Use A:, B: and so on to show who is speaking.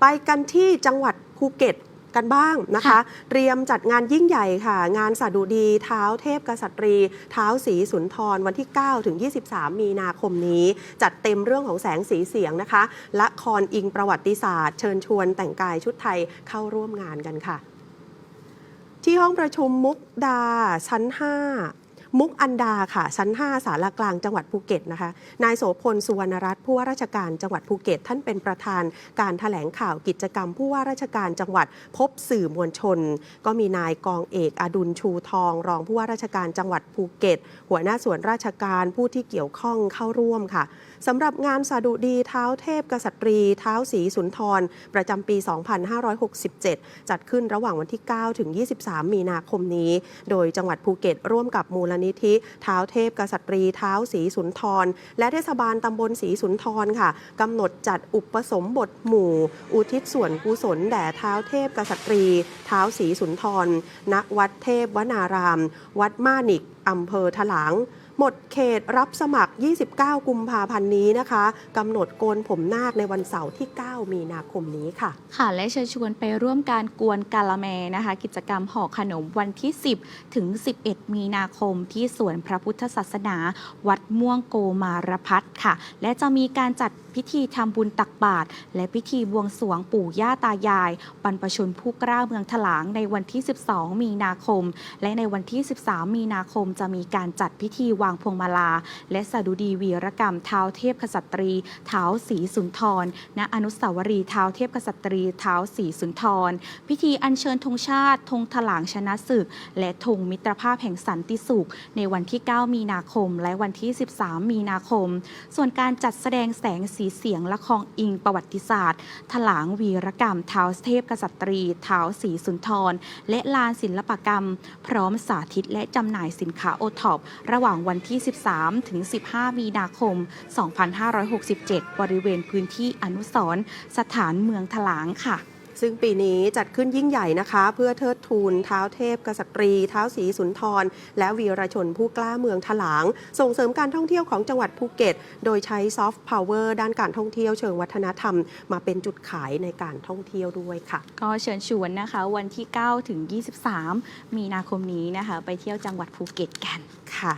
A: ไปกันที่จังหวัดภูเก็ตกันบ้างนะคะ
B: ค่ะ
A: เตรียมจัดงานยิ่งใหญ่ค่ะ งานสดุดีเท้าเทพกษัตรี เท้าสีสุนทร วันที่ 9 ถึง 23 มีนาคมนี้ จัดเต็มเรื่องของแสงสีเสียงนะคะ ละครอิงประวัติศาสตร์ เชิญชวนแต่งกายชุดไทยเข้าร่วมงานกันค่ะ ที่ห้องประชุมมุกดาชั้น 5 มุกอันดาค่ะ ชั้น 5 สารากลางจังหวัดภูเก็ตนะคะ นายโสพล สุวรรณรัตน์ผู้ว่าราชการจังหวัดภูเก็ต ท่านเป็นประธานการแถลงข่าวกิจกรรม ผู้ว่าราชการจังหวัดพบสื่อมวลชน ก็มีนายกองเอกอดุลชูทอง รองผู้ว่าราชการจังหวัดภูเก็ต หัวหน้าส่วนราชการผู้ที่เกี่ยวข้องเข้าร่วมค่ะสำหรับงานสาดุดีเท้าเทพกษัตรีเท้าสีสุนทร ประจำปี 2567 จัดขึ้นระหว่างวันที่ 9 ถึง 23 มีนาคมนี้ โดยจังหวัดภูเก็ตร่วมกับมูลนิธิเท้าเทพกษัตรีเท้าสีสุนทร และเทศบาลตำบลสีสุนทรค่ะกำหนดจัดอุปสมบทหมู่ อุทิศส่วนกุศลแด่เท้าเทพกษัตรีเท้าสีสุนทร ณ วัดเทพวนาราม วัดม่านิกอำเภอถลาง หมดเขตรับสมัคร 29 กุมภาพันธ์นี้นะคะกำหนดโกนผมนาคในวันเสาร์ที่ 9 มีนาคมนี้ค่ะ
B: ค่ะ และเชิญชวนไปร่วมการกวนกาละแมนะคะ กิจกรรมห่อขนมวันที่ 10 ถึง 11 มีนาคมที่สวนพระพุทธศาสนา วัดม่วงโกมารพัฒค่ะ และจะมีการจัดพิธีทำบุญตักบาตรและพิธีบวงสรวงปู่ย่าตายาย บรรพชนผู้กล้าเมืองถลางในวันที่ 12 มีนาคม และในวันที่ 13 มีนาคมจะมีการจัดพิธีวางพวงมาลา และสดุดีวีรกรรมเท้าเทพกษัตรีเท้าสีสุนทร ณ อนุสาวรีย์เท้าเทพกษัตรีเท้าสีสุนทร พิธีอัญเชิญธงชาติธงถลางชนะศึก และธงมิตรภาพแห่งสันติสุข ในวันที่ 9 มีนาคม และวันที่ 13 มีนาคม ส่วนการจัดแสดงแสงสีเสียงละครอิงประวัติศาสตร์ ถลางวีรกรรมเท้าเทพกษัตรีเท้าสีสุนทร และลานศิลปกรรม พร้อมสาธิตและจำหน่ายสินค้าโอท็อประหว่างวันที่ 13 ถึง 15 มีนาคม 2567 บริเวณพื้นที่อนุสรณ์สถานเมืองถลางค่ะ
A: ซึ่งปีนี้จัดขึ้นยิ่งใหญ่นะคะ เพื่อเทิดทูนเท้าเทพกษัตรี เท้าสีสุนทร และวีรชนผู้กล้าเมืองถลาง ส่งเสริมการท่องเที่ยวของจังหวัดภูเก็ต โดยใช้ซอฟต์พาวเวอร์ด้านการท่องเที่ยวเชิงวัฒนธรรม มาเป็นจุดขายในการท่องเที่ยวด้วยค่ะ
B: ก็เชิญชวนนะคะ วันที่ 9 ถึง 23 มีนาคมนี้นะคะ ไปเที่ยวจังหวัดภูเก็ตกัน
A: ค่ะ